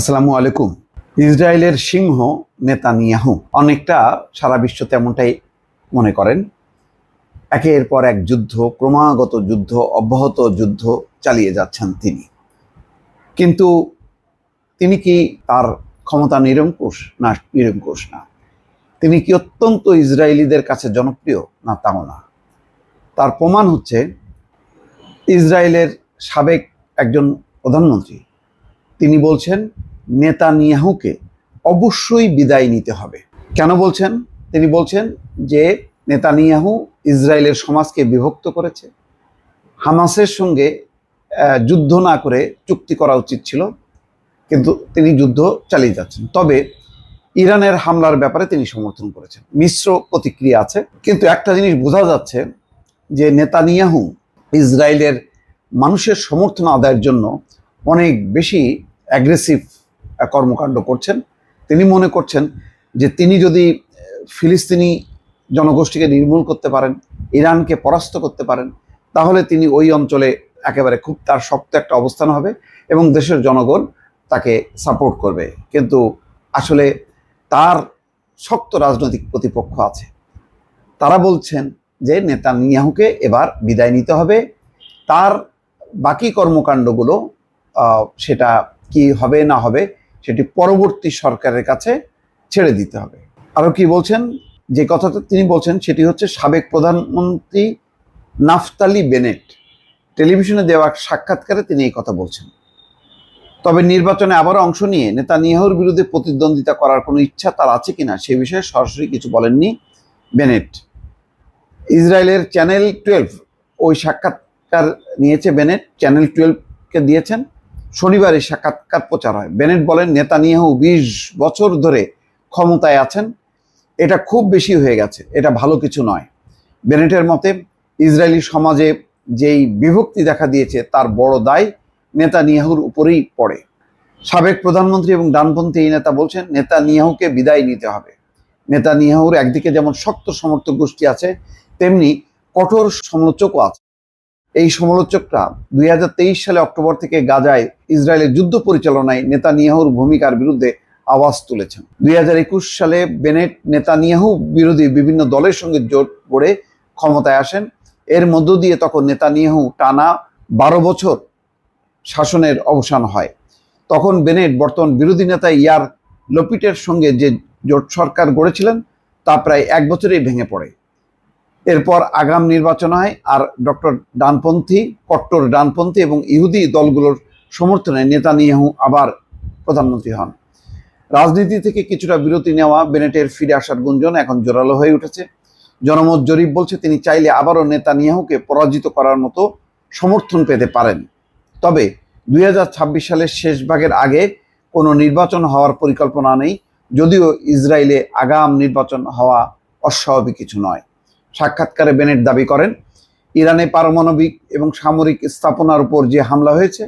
আসসালামু আলাইকুম। ইসরায়েলের সিংহ নেতানিয়াহু অনেকটা সারা বিশ্ব তেমনটাই মনে করেন। একের পর এক যুদ্ধ, ক্রমাগত যুদ্ধ, অব্যাহত যুদ্ধ চালিয়ে যাচ্ছেন তিনি। কিন্তু তিনি কি তার ক্ষমতা নিরঙ্কুশ না নিরঙ্কুশ না? তিনি কি অত্যন্ত ইসরায়েলিদের কাছে জনপ্রিয় না তাও না? তার প্রমাণ হচ্ছে ইসরায়েলের সাবেক একজন প্রধানমন্ত্রী। তিনি বলছেন নেতানিয়াহুকে অবশ্যই বিদায় নিতে হবে। কেন বলছেন? তিনি বলছেন যে নেতানিয়াহু ইসরায়েলের সমাজকে বিভক্ত করেছে। হামাসের সঙ্গে যুদ্ধ না করে চুক্তি করা উচিত ছিল, কিন্তু তিনি যুদ্ধ চালিয়ে যাচ্ছেন। তবে ইরানের হামলার ব্যাপারে তিনি সমর্থন করেছেন। মিশ্র প্রতিক্রিয়া আছে। কিন্তু একটা জিনিস বোঝা যাচ্ছে যে নেতানিয়াহু ইসরায়েলের মানুষের সমর্থন আদায়ের জন্য অনেক বেশি অ্যাগ্রেসিভ কর্মকাণ্ড করছেন। তিনি মনে করছেন যে তিনি যদি ফিলিস্তিনি জনগোষ্ঠীকে নির্মূল করতে পারেন, ইরানকে পরাস্ত করতে পারেন, তাহলে তিনি ওই অঞ্চলে একেবারে খুব, তার শক্ত একটা অবস্থান হবে এবং দেশের জনগণ তাকে সাপোর্ট করবে। কিন্তু আসলে তার শক্ত রাজনৈতিক প্রতিপক্ষ আছে। তারা বলছেন যে নেতানিয়াহুকে এবার বিদায় নিতে হবে। তার বাকি কর্মকাণ্ডগুলো সেটা কি হবে না হবে সেটি পরবর্তী সরকারের কাছে ছেড়ে দিতে হবে। আরও কি বলছেন? যে কথাটা তিনি বলছেন সেটি হচ্ছে সাবেক প্রধানমন্ত্রী নাফতালি বেনেট টেলিভিশনে দেওয়া সাক্ষাৎকারে তিনি এই কথা বলছেন। তবে নির্বাচনে আবারও অংশ নিয়ে নেতানিয়াহুর বিরুদ্ধে প্রতিদ্বন্দ্বিতা করার কোনো ইচ্ছা তার আছে কিনা সে বিষয়ে সরাসরি কিছু বলেননি বেনেট। ইসরায়েলের চ্যানেল টুয়েলভ ওই সাক্ষাৎকার নিয়েছে বেনেট। চ্যানেল টুয়েলভকে দিয়েছেন। শনিবার সাক্ষাৎকার প্রচার হয়? বেনেট বলেন, নেতানিয়াহু বিশ বছর ধরে ক্ষমতায় আছেন। এটা খুব বেশি হয়ে গেছে। এটা ভালো কিছু নয়। বেনেটের মতে, ইসরায়েলি সমাজে যেই বিভক্তি দেখা দিয়েছে, তার বড় দায় নেতানিয়াহুর উপরেই পড়ে। সাবেক প্রধানমন্ত্রী এবং ডানপন্থী এই নেতা বলছেন, নেতানিয়াহুকে বিদায় নিতে হবে। নেতানিয়াহুর একদিকে যেমন শক্ত সমর্থক গোষ্ঠী আছে, তেমনি কঠোর সমালোচকও আছে। এই সমালোচকরা দুই হাজার তেইশ সালে অক্টোবর থেকে গাজায় ইসরায়েলের যুদ্ধ পরিচালনায় নেতানিয়াহুর ভূমিকার বিরুদ্ধে আওয়াজ তুলেছেন। দুই হাজার একুশ সালে বেনেট নেতানিয়াহু বিরোধী বিভিন্ন দলের সঙ্গে জোট করে ক্ষমতায় আসেন। এর মধ্য দিয়ে তখন নেতানিয়াহু টানা বারো বছর শাসনের অবসান হয়। তখন বেনেট বর্তমান বিরোধী নেতা ইয়ার লোপিটের সঙ্গে যে জোট সরকার গড়েছিলেন, তা প্রায় এক বছরেই ভেঙে পড়ে। এরপর আগাম নির্বাচন হয় আর ডক্টর ডানপন্থী, কট্টর ডানপন্থী এবং ইহুদি দলগুলোর সমর্থনে নেতা নেতানিয়াহু আবার প্রধানমন্ত্রী হন। রাজনীতি থেকে কিছুটা বিরতি নেওয়া বেনেটের ফিরে আসার গুঞ্জন এখন জোরালো হয়ে উঠেছে। জনমত জরিপ বলছে তিনি চাইলে আবারও নেতা নেতানিয়াহুকে পরাজিত করার মতো সমর্থন পেতে পারেন। তবে দুই হাজার ছাব্বিশ সালের শেষ ভাগের আগে কোনো নির্বাচন হওয়ার পরিকল্পনা নেই, যদিও ইসরায়েলে আগাম নির্বাচন হওয়া অস্বাভাবিক কিছু নয়। সাক্ষাৎকারে বেনেট দাবি করেন, ইরানে পারমাণবিক এবং সামরিক স্থাপনার উপর যে হামলা হয়েছে,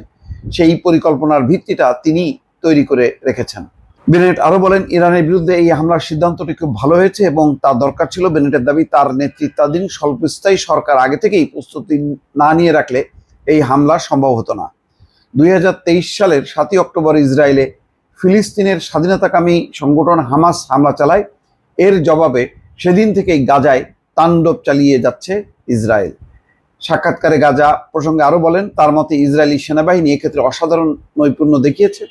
সেই পরিকল্পনার ভিত্তিটা তিনি তৈরি করে রেখেছেন। বেনেট আরও বলেন, ইরানের বিরুদ্ধে এই হামলার সিদ্ধান্তটি খুব ভালো হয়েছে এবং তা দরকার ছিল বেনেটের দাবি তার নেতৃত্বাধীন স্বল্পস্থায়ী সরকার আগে থেকেই প্রস্তুতি না নিয়ে রাখলে এই হামলা সম্ভব হতো না। দুই হাজার তেইশ সালের সাতই অক্টোবর ইসরায়েলে ফিলিস্তিনের স্বাধীনতাকামী সংগঠন হামাস হামলা চালায়। এর জবাবে সেদিন থেকেই গাজায় তাণ্ডব চালিয়ে যাচ্ছে ইসরায়েল। সাক্ষাৎকারে গাজা প্রসঙ্গে আরও বলেন, তার মতে ইসরায়েলি সেনাবাহিনী এক্ষেত্রে অসাধারণ নৈপুণ্য দেখিয়েছে,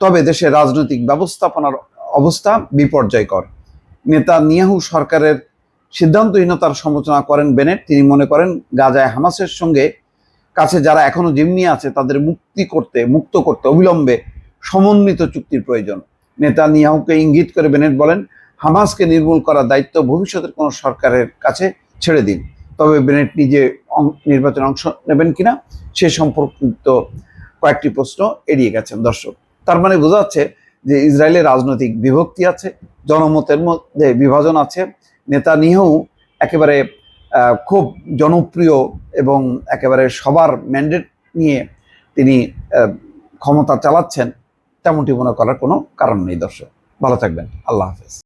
তবে দেশের রাজনৈতিক ব্যবস্থাপনার অবস্থা বিপর্যয়কর। নেতা নিয়াহু সরকারের সিদ্ধান্তহীনতার সমালোচনা করেন বেনেট। তিনি মনে করেন, গাজায় হামাসের সঙ্গে কাছে যারা এখনও জিম্মি আছে, তাদের মুক্তি করতে, মুক্ত করতে অবিলম্বে সমন্বিত চুক্তির প্রয়োজন। নেতা নিয়াহুকে ইঙ্গিত করে বেনেট বলেন হামাসকে নির্মূল করার দায়িত্ব ভবিষ্যতের কোনো সরকারের কাছে ছেড়ে দিন। তবে বেনেট নিজে নির্বাচনে অংশ নেবেন কিনা, সে সম্পর্কিত কয়েকটি প্রশ্ন এড়িয়ে গেছেন দর্শক। তার মানে বোঝা যাচ্ছে যে ইসরায়েলের রাজনৈতিক বিভক্তি আছে, জনমতের মধ্যে বিভাজন আছে। নেতা নিয়েও একেবারে খুব জনপ্রিয় এবং একেবারে সবার ম্যান্ডেট নিয়ে তিনি ক্ষমতা চালাচ্ছেন, তেমনটি মনে করার কোনো কারণ নেই দর্শক। ভালো থাকবেন। আল্লাহ হাফেজ।